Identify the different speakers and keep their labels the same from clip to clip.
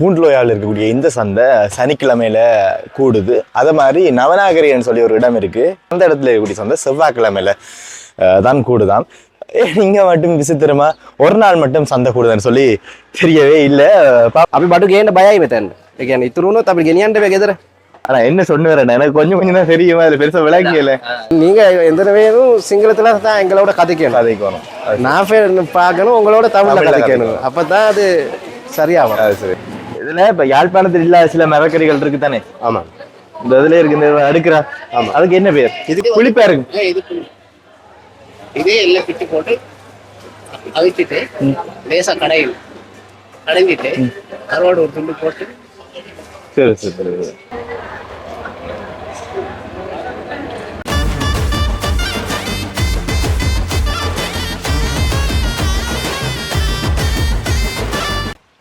Speaker 1: பூண்டுலோயாவில் இருக்கக்கூடிய இந்த சந்தை சனிக்கிழமையில கூடுது. அதை மாதிரி நவநாகரின்னு சொல்லி ஒரு இடம் இருக்கு. அந்த இடத்துல இருக்கக்கூடிய சந்தை செவ்வாய்க்கிழமையில தான் கூடுதான் நீங்கள் மட்டும் விசித்திரமா ஒரு நாள் மட்டும் சந்தை கூடுதுன்னு சொல்லி தெரியவே இல்லை.
Speaker 2: அப்படி மட்டும் ஏன் பயாய் வைத்தேன் இத்திரூனும் அப்படி கெனியாண்டு எதிர
Speaker 1: ஆனா என்ன சொன்னு வரேன் எனக்கு கொஞ்சம் கொஞ்சம் தான் தெரியுமா? அதுல பெருசா விளக்கியல
Speaker 2: நீங்க எந்தடவேனும் சிங்களத்துல தான் எங்களோட கதைக்கணும்
Speaker 1: கதைக்கணும்
Speaker 2: நான் பாக்கணும் உங்களோட தமிழ்ல கதைக்கணும் அப்பதான் அது சரியாகும்.
Speaker 1: சரி. இதுல இப்ப யாழ்ப்பாணத்தில் இல்லாத சில மரக்கறிகள் இருக்கு தானே
Speaker 2: ஆமா.
Speaker 1: இந்த இதுல இருக்கு இந்த அடுக்கிறா.
Speaker 2: ஆமா.
Speaker 1: அதுக்கு என்ன பேர்? இது புளிப்பா இருக்கு
Speaker 3: இது எல்லாம் பிட்டு போட்டு அவிச்சிட்டு லேசா கடையும் கடைஞ்சிட்டு கருவாடு ஒரு துண்டு போட்டு
Speaker 1: சரி சரி.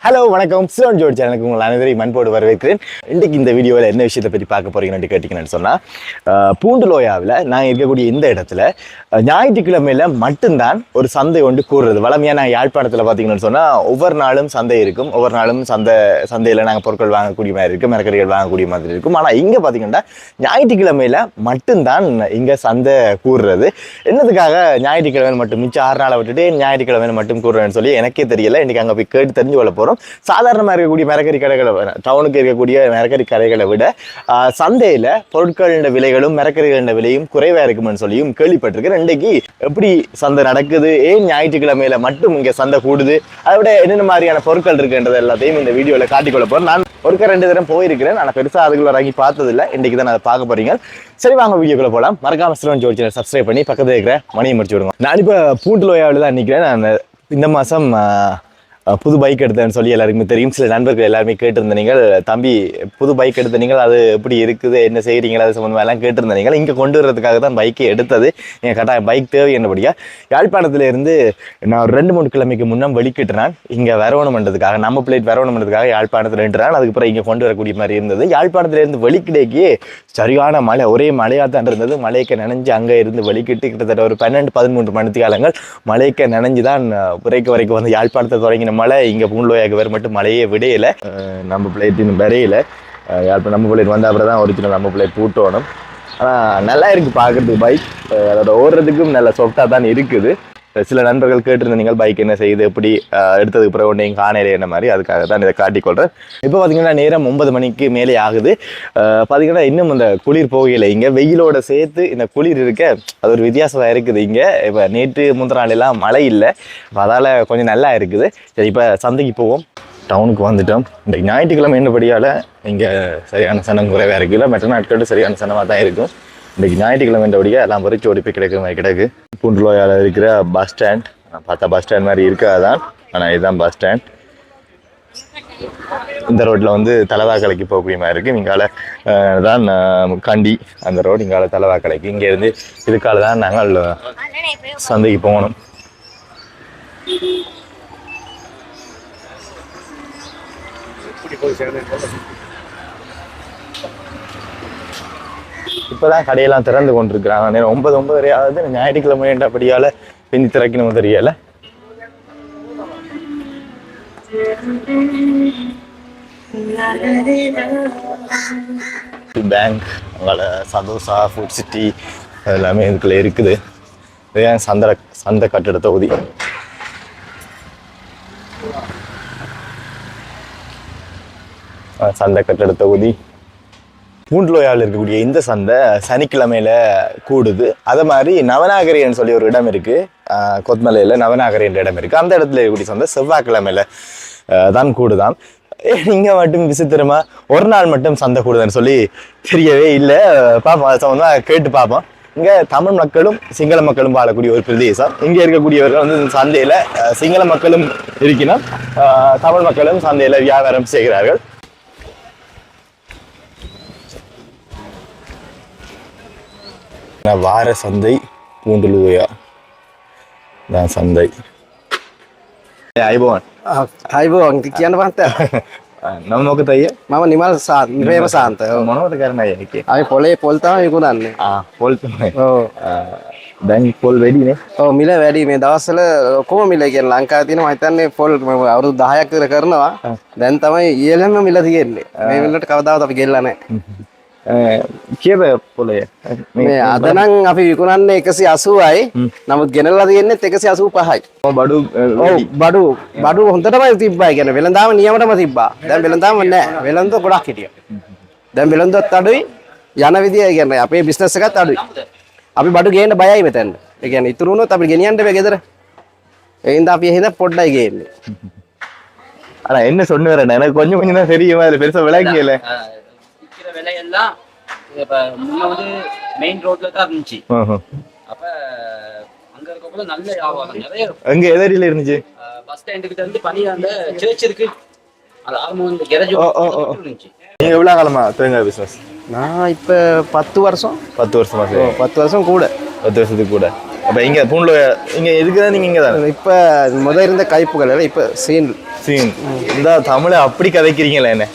Speaker 1: ஹலோ வணக்கம். சிலோன் ஜோடி சேனலுக்கு உங்கள் அனைவரையும் மண்போடு வரவேற்கிறேன். இன்றைக்கு இந்த வீடியோவில் என்ன விஷயத்தை பற்றி பார்க்க போகிறீங்கன்னு கேட்டிங்கன்னு சொன்னால் பூண்டுலோயாவில் நான் இருக்கக்கூடிய இந்த இடத்துல ஞாயிற்றுக்கிழமையில் ஞாயிற்றுக்கிழமையில மட்டும்தான் ஒரு சந்தை ஒன்று கூறுறது. வளமையாக நான் யாழ்ப்பாணத்தில் பார்த்தீங்கன்னு சொன்னால் ஒவ்வொரு நாளும் சந்தை இருக்கும். ஒவ்வொரு நாளும் சந்தை சந்தையில் நாங்கள் பொருட்கள் வாங்கக்கூடிய மாதிரி இருக்கும். மரக்கறிகள் வாங்கக்கூடிய மாதிரி இருக்கும். ஆனால் இங்கே பார்த்தீங்கன்னா ஞாயிற்றுக்கிழமையில மட்டும்தான் இங்கே சந்தை கூறுறது. என்னதுக்காக ஞாயிற்றுக்கிழமை மட்டும்? மிச்சம் ஆறு நாளை விட்டுட்டு ஞாயிற்றுக்கிழமை மட்டும் கூறுறேன்னு சொல்லி எனக்கே தெரியல. இன்றைக்கி அங்கே போய் கேட்டு தெரிஞ்சு கொள்ள போகிறோம் சாதாரணமாக இருக்கக்கூடிய மரக்கறி கடைகளை டவுனுக்கு இருக்கக்கூடிய மரக்கறி கடைகளை விட சந்தையில் சந்தையில பொருட்களின் விலைகளும் மரக்கறிகளின் விலையும் குறைவா இருக்குமென்னு சொல்லியும் கேள்விப்பட்டிருக்கிறேன் இன்றைக்கு எப்படி சந்தை நடக்குது? ஏன் ஞாயிற்றுக்கிழமையில மட்டும் இங்கே சந்தை கூடுது? அதை விட என்னென்ன மாதிரியான பொருட்கள் இருக்குன்றது எல்லாத்தையும் இந்த வீடியோவில் காட்டிக்கொள்ள போகிறேன் நான் ஒருக்க ரெண்டு தரம் போயிருக்கிறேன். ஆனால் பெருசாக அதுக்குள்ள இறங்கி இல்லை இன்றைக்கு தான் அதை பார்க்க போகிறீங்க சரி வாங்க வீடியோக்குள்ள போகலாம் மறக்காம சிறுவன் ஜோடி சேனல் சப்ஸ்கிரைப் பண்ணி பக்கத்துல இருக்கிற மணியை முடிச்சு விடுங்க. நான் இப்போ பூண்டுலோயாவில் தான் நிற்கிறேன் நான் இந்த மாசம் புது பைக் எடுத்தேன்னு சொல்லி எல்லாருக்குமே தெரியும். சில நண்பர்கள் எல்லாருமே கேட்டிருந்த நீங்கள் தம்பி புது பைக் எடுத்த நீங்கள் அது எப்படி இருக்குது? என்ன செய்கிறீங்களா அது சம்மந்தமாக எல்லாம் கேட்டிருந்த நீங்கள். இங்கே கொண்டு வரதுக்காக தான் பைக்கை எடுத்தது. என் கட்டாயம் பைக் தேவை என்னபடியா யாழ்ப்பாணத்திலேருந்து நான் ஒரு ரெண்டு மூணு கிழமைக்கு முன்னம் வெளிக்கிட்டுறான் இங்கே வரவணும் பண்ணுறதுக்காக நம்ம பிளேட் வரவணும் பண்ணுறதுக்காக யாழ்ப்பாணத்தில் நின்றுறான் அதுக்கப்புறம் இங்கே கொண்டு வரக்கூடிய மாதிரி இருந்தது. யாழ்ப்பாணத்திலேருந்து இருந்து சரியான மழை ஒரே மழையாக தான் இருந்தது. மழைக்க நனைஞ்சு அங்கே இருந்து வெளிக்கிட்டு கிட்டத்தட்ட ஒரு பன்னெண்டு பதிமூன்று மணித்து காலங்கள் மழைக்க நனைஞ்சு தான் உரைக்கு வரைக்கும் வந்து யாழ்ப்பாணத்தை தொடங்கின மழை இங்கே பூண்டோயாக்கு வேறு மட்டும் மழையே விடையில. நம்ம பிளேட் இன்னும் வரையில அஹ் நம்ம பிளேட் வந்த அப்புறம் தான் ஒரிஜினல் நம்ம பிளேட் பூட்டோணும். ஆனால் நல்லா இருக்கு பார்க்குறதுக்கு பைக் அதோட ஓடுறதுக்கும் நல்லா சொஃப்டாக தான் இருக்குது. சில நண்பர்கள் கேட்டிருந்தீங்க பைக் என்ன செய்யுது எப்படி எடுத்ததுக்கு பிறகு ஒன்றையும் காணையில் என்ன மாதிரி அதுக்காக தான் இதை காட்டிக்கொள்கிறேன் இப்போ பார்த்தீங்கன்னா நேரம் ஒன்பது மணிக்கு மேலே ஆகுது. பார்த்தீங்கன்னா இன்னும் இந்த குளிர் போகையில் இங்கே வெயிலோட சேர்த்து இந்த குளிர் இருக்க அது ஒரு வித்தியாசமாக இருக்குது. இங்கே இப்போ நேற்று முந்தின மழை இல்லை. அதால் கொஞ்சம் நல்லா இருக்குது. சரி இப்போ சந்தைக்கு போவோம். டவுனுக்கு வந்துட்டோம். இந்த ஞாயிற்றுக்கிழமை என்னபடியால் இங்கே சரியான சனம் குறைவாக இருக்குல்ல மற்ற நாட்கள் சரியான சனமாக தான் இருக்கும். இன்றைக்கி ஞாயிற்றுக்கிழமை என்றபடியாக எல்லாம் பறிச்சு ஓடி போய் கிடைக்கிற மாதிரி கிடக்கு. பூண்டுலோயால் இருக்கிற பஸ் ஸ்டாண்ட் நான் பார்த்தா பஸ் ஸ்டாண்ட் மாதிரி இருக்காதான் ஆனால் இதுதான் பஸ் ஸ்டாண்ட் இந்த ரோட்டில் வந்து தலைவாக்கலைக்கு போகக்கூடிய மாதிரி இருக்குது இங்கால அஹ், தான் கண்டி. அந்த ரோடு இங்கால தலைவாக்கலைக்கு இங்கேருந்து இதுக்கால தான் நாங்கள் சந்தைக்கு போகணும். இப்போதான் கடையெல்லாம் திறந்து கொண்டிருக்கிறாங்க. நேரம் ஒன்பது ஒன்பது ஞாயிற்றுக்கிழமை என்றபடியால் பிந்தி திறக்கணும் தெரியல. பேங்க் அவங்கள சதோசா ஃபுட் சிட்டி எல்லாமே இதுக்குள்ள இருக்குது. இதுதான் சந்தை சந்தை கட்டிட தொகுதி? சந்த சந்தை கட்டிட தொகுதி. பூண்டுலோயாவில் இருக்கக்கூடிய இந்த சந்தை சனிக்கிழமையில் கூடுது. அதே மாதிரி நவநாகரின்னு சொல்லி ஒரு இடம் இருக்குது கொத்மலையில் நவநாகரின்ற இடம் இருக்குது அந்த இடத்துல இருக்கக்கூடிய சந்தை செவ்வாய்க்கிழமையில் தான் கூடுதாம் இங்கே மட்டும் விசித்திரமா ஒரு நாள் மட்டும் சந்தை கூடுதுன்னு சொல்லி தெரியவே இல்லை. பார்ப்போம் அது சம்பந்தமா கேட்டு பார்ப்போம் இங்கே தமிழ் மக்களும் சிங்கள மக்களும் வாழக்கூடிய ஒரு பிரதேசம். இங்கே இருக்கக்கூடியவர்கள் வந்து சந்தையில் சிங்கள மக்களும் இருக்கணும் தமிழ் மக்களும் சந்தையில் வியாபாரம் செய்கிறார்கள். நான் வார சந்தை பூண்டுலுவையா தான் சந்தை අයිබෝන්
Speaker 2: අයිබෝන් කියන්න පන්ත
Speaker 1: නම මොකද අය
Speaker 2: මම නිමල් සා ප්‍රේම සාන්ත
Speaker 1: මොනවද කරන අය එක
Speaker 2: අපි පොලේ පොල්තම විකුණන්නේ
Speaker 1: පොල්තුමයි
Speaker 2: ඕ
Speaker 1: දැන් පොල් වැඩිනේ
Speaker 2: ඔව් මිල වැඩි මේ දවස්වල ඔක්කොම මිල කියන්නේ ලංකාවේ තියෙන මම හිතන්නේ පොල් අවුරුදු 10ක් විතර කරනවා දැන් තමයි ඉහළම මිල තියෙන්නේ මේ මිලට කවදාවත් අපි ගෙල්ලා නැහැ
Speaker 1: කියව පොලය
Speaker 2: මේ අද නම් අපි විකුණන්නේ 180යි නමුත් ගෙනල්ලා තියෙන්නේ 185යි
Speaker 1: බඩු
Speaker 2: ඔව් බඩු බඩු හොඳටම තිබ්බා කියන්නේ වෙළඳාම නියමටම තිබ්බා දැන් වෙළඳාම නැහැ වෙළඳ ගොඩක් හිටියා දැන් වෙළඳත් අඩුයි යන විදිය කියන්නේ අපේ බිස්නස් එකත් අඩුයි අපි බඩු ගේන්න බයයි මෙතන ඒ කියන්නේ ඉතුරු වුණොත් අපිට ගෙනියන්න බෑ ගෙදර ඒ හින්දා අපි එහෙනම් පොඩ්ඩයි ගේන්නේ
Speaker 1: ஆனா என்ன சொன்னு வரேன் எனக்கு கொஞ்சம் கொஞ்சம் தான் தெரியும் அதுல பெருசா விளக்கியல
Speaker 4: ஆஹ் விக்கிற விலையெல்லாம் இப்ப முன்ன வந்து மெயின் ரோட்ல தான் இருந்துச்சு. அப்ப அங்க இருக்கப்போ நல்ல வியாபாரம் நிறைய
Speaker 1: எங்க எதிரில இருந்துச்சு?
Speaker 4: பஸ் ஸ்டாண்டு கிட்ட இருந்து பனி அந்த சர்ச் இருக்கு. அது இந்த கெரேஜ். இருந்துச்சு.
Speaker 1: நீங்க எவ்வளவு காலமா தேங்காய் பிசினஸ்
Speaker 2: நான் இப்போ பத்து வருஷம்.
Speaker 1: பத்து வருஷமா
Speaker 2: பத்து வருஷம் கூட.
Speaker 1: பத்து வருஷத்துக்கு கூட. அப்ப இங்க பூண்ல இங்க எதுக்குதான் நீங்க இங்க தானே?
Speaker 2: இப்போ முத இருந்த கைப்புகள் இப்போ சீன்.
Speaker 1: சீன். இந்த தமிழை அப்படி கதைக்கிறீங்களே என்ன?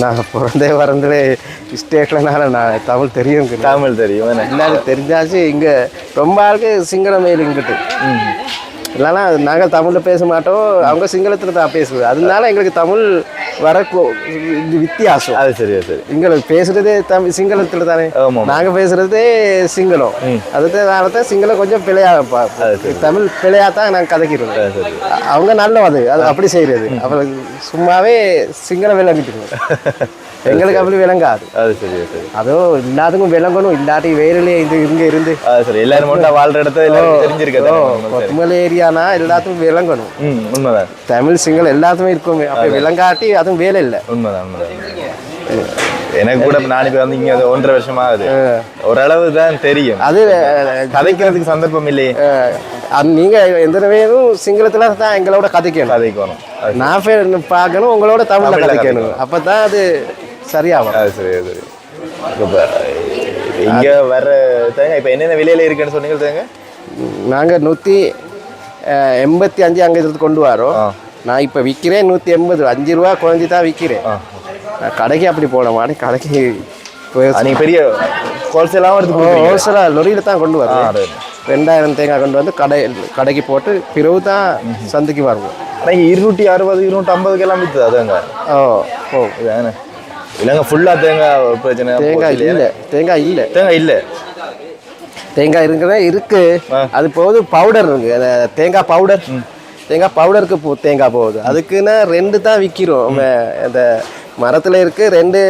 Speaker 2: நான் பிறந்தே வரந்தே ஸ்டேட்லனால நான் தமிழ் தெரியும்
Speaker 1: தமிழ் தெரியும் என்ன?
Speaker 2: தெரிஞ்சாச்சு இங்க ரொம்ப ஆளுக்கு சிங்கள மெயில் இங்கிட்டு. இல்லைன்னா நாங்கள் தமிழில் பேச மாட்டோம் அவங்க சிங்களத்தில் தான் பேசுவோம் அதனால எங்களுக்கு தமிழ் வர வித்தியாசம்.
Speaker 1: அது சரி சரி.
Speaker 2: எங்களுக்கு பேசுறதே தமிழ் சிங்களத்தில் தானே?
Speaker 1: ஆமா, ஆமா.
Speaker 2: நாங்க பேசுறதே சிங்களம். அதுதான் தான் சிங்களம் கொஞ்சம் பிழையா பா- தமிழ் பிழையா தான் நாங்கள் கதைக்கிறோம். அவங்க நல்ல அது அது அப்படி செய்யறது. அப்புறம் சும்மாவே சிங்களம் விளங்கிட்டு எங்களுக்கு அப்படி விளங்காது.
Speaker 1: அது சரி அது சரி.
Speaker 2: அதோ எல்லாத்துக்கும் விளங்கணும் இல்லாட்டி வேறிலே இது இங்க இருந்து.
Speaker 1: அது சரி. எல்லாரும் வாழ்ற இடத்துல எல்லாரும் தெரிஞ்சிருக்கா
Speaker 2: கொத்தமல்லி ஏரியானா எல்லாத்துக்கும் விளங்கணும்
Speaker 1: உண்மைதான்
Speaker 2: தமிழ் சிங்களம் எல்லாத்துமே இருக்குமே அப்ப விளங்காட்டி அதுவும் வேலை இல்லை
Speaker 1: உண்மைதான் உண்மைதான் எனக்கு கூட நான் இப்ப வந்து இங்க ஒன்றரை வருஷமா ஆகுது ஓரளவு தான் தெரியும்
Speaker 2: அது
Speaker 1: கதைக்கிறதுக்கு சந்தர்ப்பம் இல்லையே
Speaker 2: அது நீங்க எந்த நேரம் சிங்களத்துல தான் எங்களோட கதைக்கணும்
Speaker 1: கதைக்கணும்
Speaker 2: நான் பார்க்கணும் உங்களோட தமிழ்ல கதைக்கணும் அப்பதான் அது சரியாகும்
Speaker 1: அது சரி அது இங்க வர்ற தேங்க இப்ப என்னென்ன விலையில இருக்குன்னு சொன்னீங்க தேங்க
Speaker 2: நாங்க நூத்தி அஹ், எண்பத்தி அஞ்சு அங்க இருந்து கொண்டு வரோம் நான் இப்ப விற்கிறேன் நூத்தி எண்பது. அஞ்சு ரூபா குறைஞ்சி தான் விற்கிறேன் நான் கடைக்கு அப்படி போட மாட்டேன் கடைக்கு
Speaker 1: நீங்க பெரிய ஹோல்சேலாவும் எடுத்து கொடுக்குறீங்க.
Speaker 2: ஹோல்சேலா லொரியில தான் கொண்டு வரேன். ரெண்டாயிரம் தேங்காய் கொண்டு வந்து கடை கடைக்கு போட்டு பிறகு தான் சந்தைக்கு வருவோம்
Speaker 1: ஆனா இங்க இருநூற்றி அறுபது இருநூற்றி ஐம்பதுக்கு எல்லாம் வித்துது அதாங்க
Speaker 2: ஓ. ஓ
Speaker 1: இல்லைங்க ஃபுல்லா தேங்காய் பிரச்சனை
Speaker 2: தேங்காய் இல்லை தேங்காய் இல்லை.
Speaker 1: தேங்காய் இல்ல.
Speaker 2: தேங்காய் இருக்குதா இருக்கு. அது போகுது பவுடர் இருக்கு. தேங்காய் பவுடர் தேங்காய் பவுடருக்கு போ தேங்காய் போகுது. அதுக்குன்னா ரெண்டு தான் விற்கிறோம் அந்த மரத்தில் இருக்கு ரெண்டு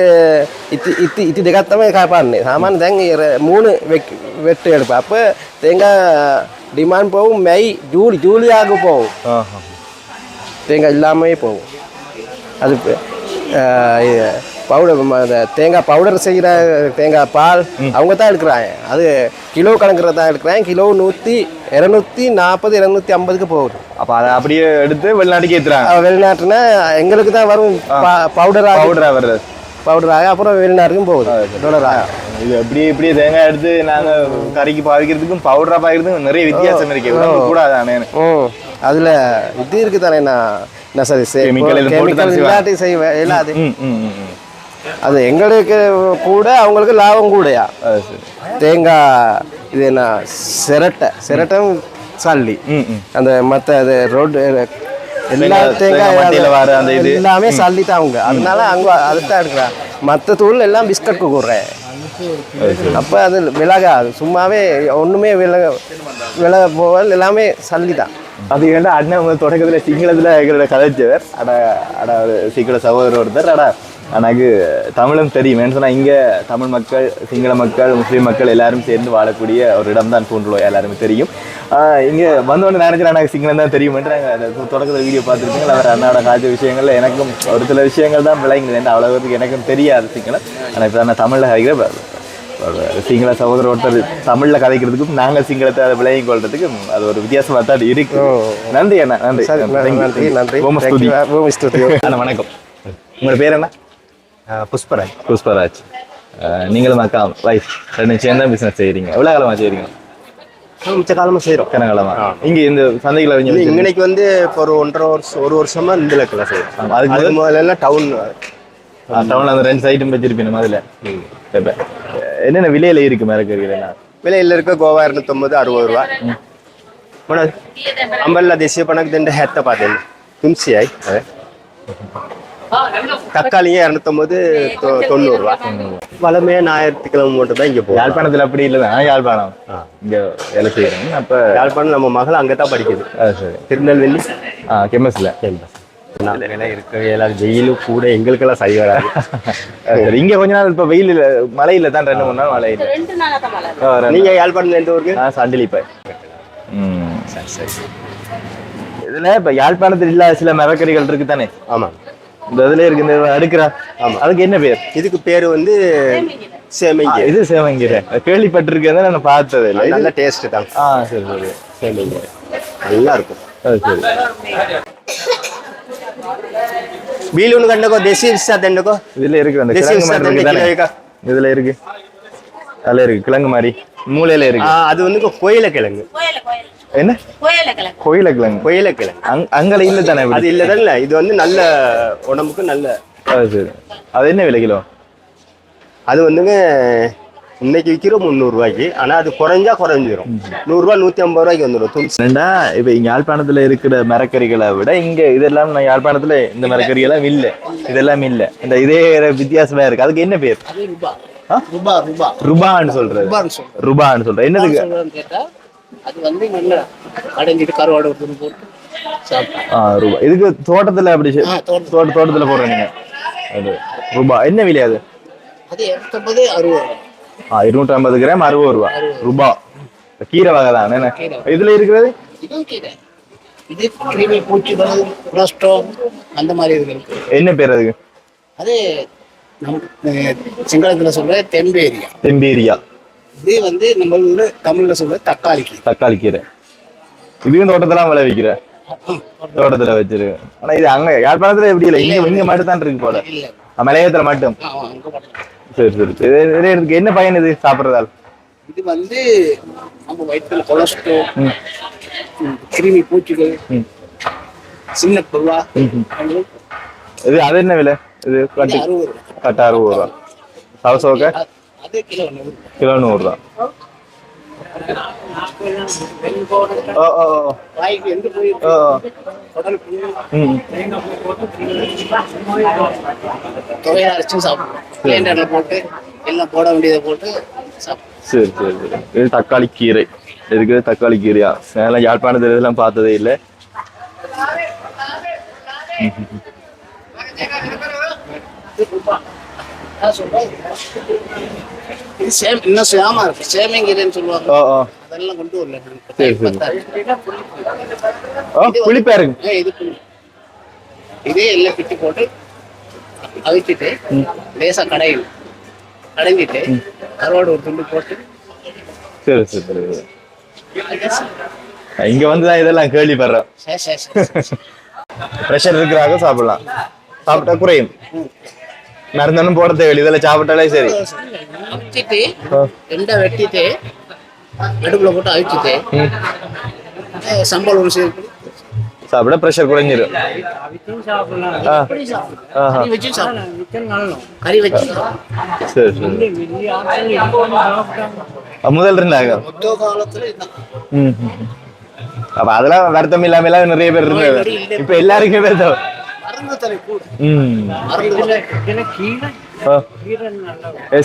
Speaker 2: இத்தி இத்தி இத்தி திகாத்தமே காப்பாடுனே சாமான் தேங்க மூணு வெக் வெட்டு எடுப்பேன். அப்போ தேங்காய் டிமாண்ட் போகும். மை ஜூலி ஜூலியாக போகும். தேங்காய் இல்லாமலே போகும். அது பவுடர் அந்த தேங்காய் பவுடர் செய்கிற தேங்காய் பால் அவங்க தான் எடுக்கிறாங்க. அது கிலோ கணக்குறது தான் எடுக்கிறாங்க கிலோ நூற்றி இரநூத்தி நாற்பது இரநூத்தி ஐம்பதுக்கு போகுது.
Speaker 1: அப்ப அதை அப்படியே எடுத்து வெளிநாட்டுக்கு ஏத்துறாங்க.
Speaker 2: அஹ் வெளிநாட்டுனா எங்களுக்கு தான் வரும் பவுடர் ஆகும்
Speaker 1: பவுடரா வர்றது.
Speaker 2: பவுடர் ஆக அப்புறம் வெளிநாட்டுக்கும் போகுது. டாலர் ஆக.
Speaker 1: இது அப்படியே இப்படியே தேங்காய் எடுத்து நாங்க கறிக்கு பாவிக்கிறதுக்கும் பவுடரா பாவிக்கிறதுக்கும் நிறைய வித்தியாசம் இருக்கு. கூடாதானே
Speaker 2: அதில் இது இருக்குது தானே நான்? என்ன சரி
Speaker 1: தான்
Speaker 2: கெமிக்கல். இல்லாட்டி செய்வேன் இல்லாது அது எங்களுக்கு கூட அவங்களுக்கு லாபம் கூடயா? தேங்காய் இது என்ன சிரட்டை. சிரட்டும் சல்லி. அந்த மற்ற அது ரோடு எல்லா
Speaker 1: தேங்காய்.
Speaker 2: எல்லாமே சல்லி தான் அவங்க. அதனால அங்க அதுதான் எடுக்கிறேன். மற்ற தூள் எல்லாம் பிஸ்கட் கூடுறேன் அப்போ அது விலகாது. சும்மாவே ஒன்றுமே விலக விலக போவல் எல்லாமே சல்லி தான்.
Speaker 1: அது ஏன்டா அண்ணன் வந்து தொடக்கத்தில் சிங்களத்தில் எங்களோட கதைச்சவர் அட அட ஒரு சிங்கள சகோதரர் ஒருத்தர். அடா எனக்கு தமிழும் தெரியும். ஏன்னு இங்கே தமிழ் மக்கள் சிங்கள மக்கள் முஸ்லீம் மக்கள் எல்லாரும் சேர்ந்து வாழக்கூடிய ஒரு இடம் தான் பூண்டுலோயா எல்லாருமே தெரியும். இங்கே இங்க வந்தோடனே நினைக்கிறேன் எனக்கு சிங்களம் தான் தெரியும் நாங்கள் அந்த தொடக்கத்தில் வீடியோ பார்த்துருக்கீங்க அவர் அண்ணாவோட காய்ச்ச விஷயங்கள்ல எனக்கும் ஒரு சில விஷயங்கள் தான் விளங்குது அவ்வளவு எனக்கும் தெரியாது சிங்களம். ஆனால் இப்போ நான் தமிழில் கதைக்கிறேன் சிங்கள சகோதரர் ஒருத்தர் தமிழ்ல கதைக்கிறதுக்கும் நாங்க சிங்களத்தை அதை விளையும் கொள்றதுக்கும் அது ஒரு வித்தியாசமா தான் இருக்கு. நன்றி அண்ணா நன்றி.
Speaker 2: நன்றி.
Speaker 1: அண்ணா வணக்கம். உங்களோட பேர் என்ன?
Speaker 5: புஷ்பராஜ்.
Speaker 1: புஷ்பராஜ். நீங்களும் அக்கா வைஃப் ரெண்டு சேர்ந்து பிசினஸ் செய்றீங்க. எவ்வளவு காலமா செய்றீங்க?
Speaker 5: மிச்ச காலமா செய்யறோம்
Speaker 1: எத்தனை காலமா? இங்க இந்த சந்தைகளை
Speaker 5: இன்னைக்கு வந்து இப்போ ஒரு ஒன்றரை வருஷம் ஒரு வருஷமா இந்த லக்கில் செய்யறோம்
Speaker 1: ஆமா, அதுக்கு
Speaker 5: முதல்ல எல்லாம் டவுன்
Speaker 1: டவுன்ல அந்த ரெண்டு சைட்டும் வச்சிருப்பீங்க இப்ப, என்னென்ன விலையில இருக்கு மிளகறிகள்னா
Speaker 5: விலையில இருக்க கோவா இரநூத்தொம்பது அறுபது ரூபா. மனோஜ் ಅಂಬಲ್ಲ ದೇಶೀಯ ಪಣಕ್ ದಂಡ ಹೆತ್ತ ಪಾದೇನು ತುಮ್ಸಿ ಆಯ್ தக்காளியும் இரநூத்தொம்பது தொண்ணூறு ரூபா. வளமையா ஞாயிற்றுக்கிழமை மட்டும் தான் இங்க போகும்
Speaker 1: யாழ்ப்பாணத்துல அப்படி இல்லை யாழ்ப்பாணம். இங்க வேலை செய்யறோம் அப்ப
Speaker 5: யாழ்ப்பாணம் நம்ம மகள் அங்கதான் படிக்குது. திருநெல்வேலி.
Speaker 1: கெமஸ்ல கெமஸ்
Speaker 5: விலை இருக்க எல்லாம் வெயிலும் கூட எங்களுக்கெல்லாம் சரி வராது.
Speaker 1: சரி இங்க கொஞ்ச நாள் இப்ப வெயில் இல்ல மழை இல்ல தான் ரெண்டு மூணு நாள் மழை இல்லை.
Speaker 6: ரெண்டு நாளா தான் மழை.
Speaker 1: ஆ, ரெண்டு-
Speaker 5: நீங்க யாழ்ப்பாணம் எந்த ஊருக்கு?
Speaker 1: நான் சண்டிலிப்பேன் ம். சரி சரி. இதுல இப்ப யாழ்ப்பாணத்தில் இல்லாத சில மரக்கறிகள் இருக்கு தானே?
Speaker 5: ஆமா.
Speaker 1: இந்த இதுல இருக்கு இந்த அடுக்கிறா.
Speaker 5: ஆமா.
Speaker 1: அதுக்கு என்ன பேர்?
Speaker 5: இதுக்கு பேரு வந்து
Speaker 1: ஆ,
Speaker 5: சேமிங்க
Speaker 1: இது சேவங்கீரை கேள்விப்பட்டிருக்கேன் நான் பார்த்தது இல்லை.
Speaker 5: நல்ல டேஸ்ட் தான்.
Speaker 1: ஆ சரி சரி.
Speaker 5: சேமிங்க நல்லா இருக்கும்.
Speaker 1: சரி. கிழங்கு
Speaker 5: is
Speaker 1: மாதிரி
Speaker 5: the
Speaker 1: இருக்கு தானே?
Speaker 5: கிழங்கா.
Speaker 1: இதுல இருக்கு. அதுல இருக்கு கிழங்கு மாதிரி. மூலையில இருக்கு.
Speaker 5: அது வந்து கோயில கிழங்கு.
Speaker 6: கோயில கோயில.
Speaker 1: என்ன?
Speaker 6: கோயில கிழங்கு.
Speaker 1: கோயில கிழங்கு. அங்கல இல்ல தானே
Speaker 5: அது இல்லதான் இல்ல இது வந்து நல்ல உடம்புக்கு நல்ல
Speaker 1: அது என்ன விலை கிலோ?
Speaker 5: அது வந்துங்க இன்னைக்கு விற்கிறோம் முந்நூறு ரூபாய்க்கு ஆனா அது குறைஞ்சா குறைஞ்சிரும். நூறுரூவா நூத்தி ஐம்பது ரூபாய்க்கு வந்துடும்
Speaker 1: என்னடா இப்ப இங்க யாழ்ப்பாணத்துல இருக்கிற மரக்கறிகளை விட இங்க இதெல்லாம் நான் யாழ்ப்பாணத்துல இந்த மரக்கறி எல்லாம் இல்ல. இதெல்லாம் இல்ல. இந்த இதே வித்தியாசமா இருக்கு. அதுக்கு என்ன பேர்? ருபான்னு சொல்றது
Speaker 3: ரூபான்னு
Speaker 1: சொல்றது என்னதுக்கு
Speaker 3: அது வந்து அடைஞ்சிட்டு கருவாடு போட்டு
Speaker 1: இதுக்கு தோட்டத்துல அப்படி
Speaker 3: தோட்டத்துல.
Speaker 1: தோட்ட தோட்டத்துல போடுறேன் நீங்க ரூபா. என்ன விலை அது?
Speaker 3: அது
Speaker 1: இருநூற்றி ஐம்பது கிராம் அறுபது ரூபா. ரூபா. கீரை வகை தான். என்ன. இதுல இருக்கிறது?
Speaker 3: இது கிருமி பூச்சிகள் கொலஸ்ட்ரால் அந்த மாதிரி இருக்கு
Speaker 1: என்ன பேர் அதுக்கு
Speaker 3: அது நம் சிங்களத்துல சொல்ற தெம்பேரியா.
Speaker 1: தெம்பீரியா.
Speaker 3: இது வந்து நம்ம ஊர்ல தமிழ்ல சொல்ற தக்காளி கீரை.
Speaker 1: தக்காளி கீரை. இதுவும் தோட்டத்துல விளைவிக்கிற தோட்டத்துல வச்சிருக்கு ஆனா இது அங்க யாழ்ப்பாணத்துல எப்படி இல்லை? இங்க இங்க மட்டும் தான் இருக்கு போல. மலையத்துல மட்டும். சரி சரி. இது இதுக்கு என்ன பயன் இது சாப்பிடுறதால்?
Speaker 3: இது வந்து நம்ம வயிற்றுல கொலஸ்ட்ரால் கிருமி பூச்சிகள். சின்ன புழுவா
Speaker 1: இது அது என்ன விலை? இது கட்டு. கட்ட அறுபது ரூபா. சவசோக்க
Speaker 3: கிலோ நூறு.
Speaker 1: தான்
Speaker 3: துவையில அரைச்சும் சாப்பிடுவோம் கிரைண்டர்ல போட்டு எல்லாம் போட வேண்டியதை போட்டு சாப்பிடுவோம்
Speaker 1: சரி சரி சரி. இது தக்காளி கீரை. இருக்குது தக்காளி கீரையா? நான் யாழ்ப்பாணத்தில் இதெல்லாம் பார்த்ததே இல்லை.
Speaker 3: சேம் இன்னும் சேமா இருக்கு. சேமிங்கீரைன்னு சொல்லுவாங்க. அதெல்லாம் கொண்டு வரல.
Speaker 1: சரி, சரி. புளிப்பா இருக்கு
Speaker 3: இது. இதே எல்லாம் பிச்சு போட்டு அவிச்சிட்டு லேசா கடையில் கடைஞ்சிட்டு கருவாடு ஒரு துண்டு போட்டு
Speaker 1: சரி சரி சரி. இங்க வந்து தான் இதெல்லாம்
Speaker 3: சே.
Speaker 1: ப்ரெஷர் இருக்கிறாங்க சாப்பிடலாம். சாப்பிட்டா குறையும். மருந்தனும் போட தேவையில்லை இதெல்லாம் சாப்பிட்டாலே சரி
Speaker 3: அவிச்சிட்டு
Speaker 1: ஆ.
Speaker 3: ரெண்டா வெட்டிட்டு அடுப்புல போட்டு அவிச்சிட்டு
Speaker 1: ம்.
Speaker 3: அஹ் சம்பல் ஒன்று சேர்த்து
Speaker 1: சாப்பிட ப்ரெஷர் குறைஞ்சிரும். சரி சரி முதல் இருந்தாங்க. அப்ப அதெல்லாம் வருத்தம் இல்லாம நிறைய பேர் இருந்தது இப்ப எல்லாருக்குமே வருத்தம்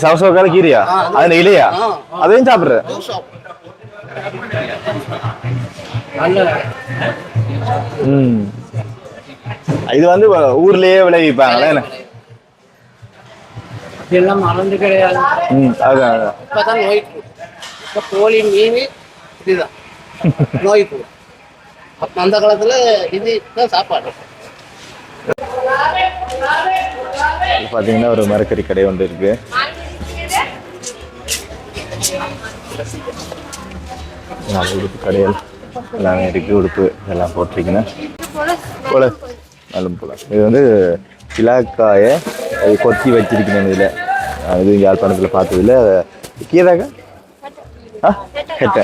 Speaker 1: சவசவக்கால கீரையா? அதுல இலையா?
Speaker 3: ஆ.
Speaker 1: அதையும் சாப்பிடுற?
Speaker 3: சாப்பிடலாம்.
Speaker 1: ம். இது வந்து ஊர்லயே விளைவிப்பாங்களே என்ன?
Speaker 7: இதெல்லாம் மறந்து கிடையாது.
Speaker 3: இப்பதான் நோய். இப்ப கோழி மீன் இதுதான். நோய் அந்த காலத்துல இது தான் சாப்பாடு.
Speaker 1: பார்த்தீங்கன்னா ஒரு மரக்கறி கடை ஒன்று இருக்கு. உடுப்பு கடைகள் எல்லாமே இருக்கு. உடுப்பு இதெல்லாம் போட்டிருக்கீங்கன்னா. போல. நல்ல போல. இது வந்து பிளாக்காயை அது கொத்தி வச்சிருக்கணும் இதில். இது யாழ்ப்பாணத்தில் பார்த்ததில்ல. கீழாக ஆ? கெட்ட.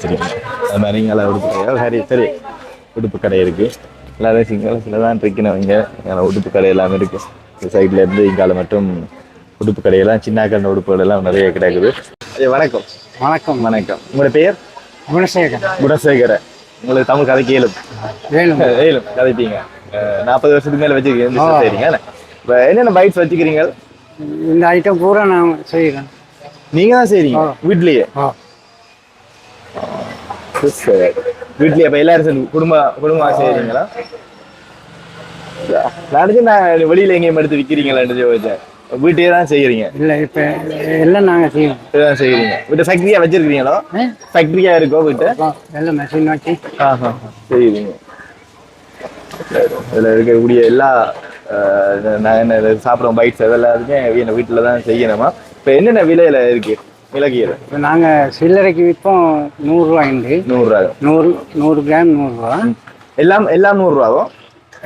Speaker 1: சரி. அது மாதிரி உடுப்பு கடையா சரி சரி. உடுப்பு கடை இருக்குது எல்லாரும் சிங்களத்தில் தான் இருக்கணும் இங்கே உடுப்பு கடை எல்லாமே இருக்கு. இந்த சைட்ல இருந்து இங்கால மட்டும் உடுப்பு கடையெல்லாம் சின்னாக்கண்ட உடுப்புகள் எல்லாம் நிறைய கிடைக்குது. வணக்கம்.
Speaker 6: வணக்கம்.
Speaker 1: வணக்கம். உங்களோட பெயர்?
Speaker 6: குணசேகர்.
Speaker 1: குணசேகர. உங்களுக்கு தமிழ் கதை கேளும்
Speaker 6: வேணும்
Speaker 1: ஏலும் கதைப்பீங்க. நாற்பது வருஷத்துக்கு மேல வச்சிருக்கீங்க. என்ன? இப்ப என்னென்ன பைட்ஸ் வச்சுக்கிறீங்க
Speaker 6: இந்த ஐட்டம் பூரா நான் செய்கிறேன்
Speaker 1: நீங்க தான் செய்றீங்க? வீட்லயே? சரி. வீட்லயே அப்ப எல்லாரும் சேர்ந்து குடும்ப குடும்பமா செய்றீங்களா நான் நினைச்சேன் நான் வெளியில எங்கேயும் எடுத்து விக்கிறீங்களான்னு யோசிச்சேன் வீட்டையே தான் செய்யறீங்க
Speaker 6: இல்லை இப்போ எல்லாம் நாங்கள் செய்வோம்.
Speaker 1: செய்யறீங்க வீட்டு ஃபேக்டரியா வச்சிருக்கீங்களோ? ஃபேக்டரியா இருக்கோ வீட்டு?
Speaker 6: எல்லாம் மெஷின் வச்சு.
Speaker 1: செய்யறீங்க இதுல இருக்கக்கூடிய எல்லா இது சாப்பிட்றோம் பைட்ஸ் அதெல்லாத்துமே வீட்டுல தான் செய்யணுமா? இப்ப என்னென்ன விலையில இருக்கு?
Speaker 6: இப்போ நாங்கள் சில்லறைக்கு விற்போம் நூறுரூவாய்ண்டு
Speaker 1: நூறுரூவா.
Speaker 6: நூறு நூறு கிராம் நூறுரூவா.
Speaker 1: எல்லாம் எல்லாம் நூறுரூவாவும்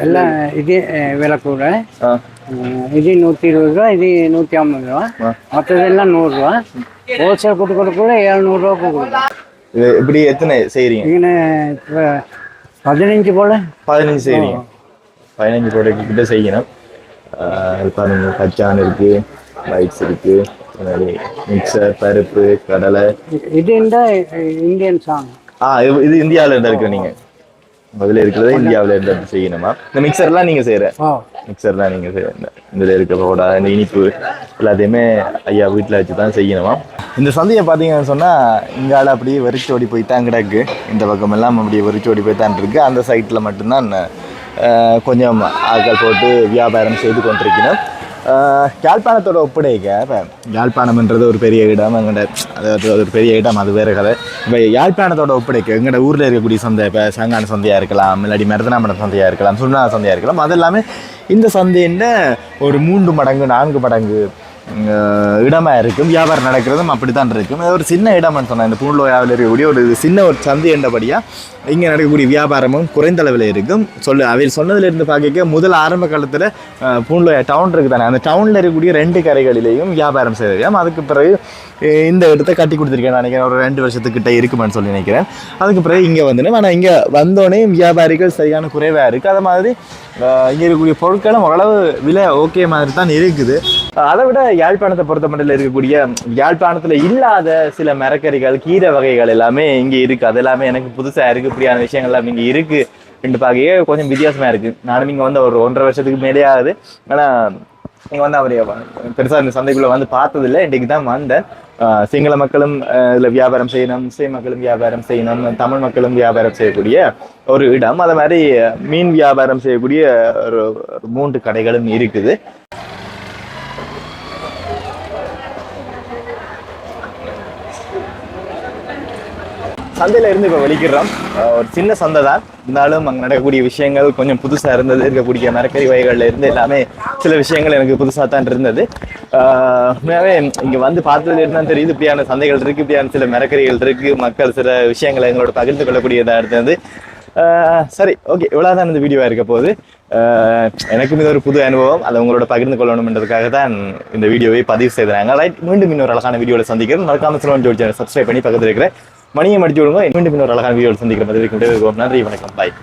Speaker 6: எல்லாம் இதே விலை கூட. இது நூற்றி இருபது ரூபா இது நூற்றி ஐம்பது ரூபா. மற்றதெல்லாம் நூறுரூவா. ஹோல்சேல் கொடுக்குற கூட ஏழ்நூறுரூவா கொடுக்குறோம்
Speaker 1: இது இப்படி எத்தனை செய்றீங்க?
Speaker 6: இங்கே இப்போ பதினஞ்சு போல்.
Speaker 1: பதினஞ்சு செய்றீங்க. பதினஞ்சு ப்ராடக்ட் கிட்ட செய்யணும். பாருங்க கச்சான் இருக்கு பைட்ஸ் இருக்கு மிக்சர் பருப்பு கடலை.
Speaker 6: இது இந்த இந்தியன் சாங்
Speaker 1: ஆ இது- இந்தியாவில் இருந்து இருக்கு நீங்க. முதல்ல இருக்கிறது இந்தியாவில் இருந்து செய்யணுமா? இந்த மிக்சர்லாம் நீங்க செய்யற?
Speaker 6: ஓ
Speaker 1: மிக்சர்லாம் நீங்க செய்யற. இந்த இதுல இருக்க சோடா இந்த இனிப்பு எல்லாத்தையுமே ஐயா வீட்டில் வச்சு தான் செய்யணுமா? இந்த சந்தையை பார்த்தீங்கன்னு சொன்னா இங்கால அப்படியே வெறிச்சோடி போய் தான் கிடக்கு. இந்த பக்கம் எல்லாம் அப்படியே வெறிச்சோடி போய் தான் இருக்கு. அந்த சைட்டில் மட்டும்தான் கொஞ்சம் ஆட்கள் போட்டு வியாபாரம் செய்து கொண்டிருக்கணும் யாழ்ப்பாணத்தோட ஒப்படைக்க இப்போ யாழ்ப்பாணம்ன்றது ஒரு பெரிய இடம். எங்கள்ட அதாவது அது ஒரு பெரிய இடம். அது வேறு கதை. இப்போ யாழ்ப்பாணத்தோட ஒப்படைக்க எங்களோட ஊரில் இருக்கக்கூடிய சந்தை இப்போ சங்கான சந்தையாக இருக்கலாம் இல்லாட்டி மருதனாமடம் சந்தையாக இருக்கலாம் சுண்ணா சந்தையாக இருக்கலாம். அது எல்லாமே இந்த சந்தையின் ஒரு மூன்று மடங்கு நான்கு மடங்கு இடமாக இருக்கும். வியாபாரம் நடக்கிறதும் அப்படித்தான் இருக்கும். ஒரு சின்ன இடம்னு சொன்னேன். இந்த பூண்டோயாவில் இருக்கக்கூடிய ஒரு சின்ன ஒரு சந்தை என்றபடியாக இங்கே நடக்கக்கூடிய வியாபாரமும் குறைந்த அளவில் இருக்கும். சொல்லு அவர் சொன்னதுலேருந்து பார்க்க முதல் ஆரம்ப காலத்தில் பூண்டோயா டவுன் இருக்குது தானே அந்த டவுனில் இருக்கக்கூடிய ரெண்டு கரைகளிலேயும் வியாபாரம் செய்யலாம் அதுக்கு பிறகு இந்த இடத்த கட்டி கொடுத்துருக்கேன் நினைக்கிறேன். ஒரு ரெண்டு வருஷத்துக்கிட்ட இருக்குமான்னு சொல்லி நினைக்கிறேன். அதுக்கு பிறகு இங்கே வந்துடும் ஆனால் இங்கே வந்தோடனே வியாபாரிகள் சரியான குறைவாக இருக்குது அது மாதிரி இங்கே இருக்கக்கூடிய பொருட்களும் ஓரளவு விலை ஓகே மாதிரி தான் இருக்குது. அதை விட யாழ்ப்பாணத்தை பொறுத்த மட்டும் இருக்கக்கூடிய யாழ்ப்பாணத்தில் இல்லாத சில மரக்கறிகள் கீரை வகைகள் எல்லாமே இங்கே இருக்குது அது எல்லாமே எனக்கு புதுசாக இருக்குது இப்படியான விஷயங்கள்லாம் இங்கே இருக்குது ரெண்டு பார்க்கையே கொஞ்சம் வித்தியாசமாக இருக்குது நானும் இங்கே வந்து ஒரு ஒன்றரை வருஷத்துக்கு மேலே ஆகுது ஆனால் நீங்க வந்து அவரை பெருசாக இந்த சந்தைக்குள்ளே வந்து பார்த்ததில்லை. இன்றைக்கு தான் வந்தேன் ஆஹ் சிங்கள மக்களும் ஆஹ் வியாபாரம் செய்யணும் முஸ்லீம் மக்களும் வியாபாரம் செய்யணும் தமிழ் மக்களும் வியாபாரம் செய்யக்கூடிய ஒரு இடம். அதை மாதிரி மீன் வியாபாரம் செய்யக்கூடிய ஒரு மூன்று கடைகளும் இருக்குது. சந்தையில இருந்து இப்போ வெளிக்கிறோம் ஒரு சின்ன சந்தை தான். இருந்தாலும் அங்கே நடக்கக்கூடிய விஷயங்கள் கொஞ்சம் புதுசாக இருந்தது. இருக்கக்கூடிய மரக்கறி வகைகள்ல இருந்து எல்லாமே சில விஷயங்கள் எனக்கு புதுசாக தான் இருந்தது. ஆஹ் உண்மையாவே இங்கே வந்து பார்த்ததுல இருந்தா தெரியுது. இப்படியான சந்தைகள் இருக்கு இப்படியான சில மரக்கறிகள் இருக்கு. மக்கள் சில விஷயங்களை எங்களோட பகிர்ந்து கொள்ளக்கூடியதாக இருந்தது. சரி ஓகே. இவ்வளோதான் இந்த வீடியோவாக இருக்க போகுது. எனக்கும் இது ஒரு புது அனுபவம். அதை உங்களோட பகிர்ந்து கொள்ளணும்ன்றதுக்காக தான் இந்த வீடியோவை பதிவு செய்தாங்க ரைட் மீண்டும் இன்னொரு அழகான வீடியோவில் சந்திக்கிறேன் மறக்காம சிலவன் ஜோடி சேனல் சப்ஸ்கிரைப் பண்ணி பக்கத்தில் இருக்கிற மணியை மடிச்சு விடுங்க. மீண்டும் இன்னொரு அழகான வீடியோவில் சந்திக்கிற மாதிரி நன்றி வணக்கம். பாய்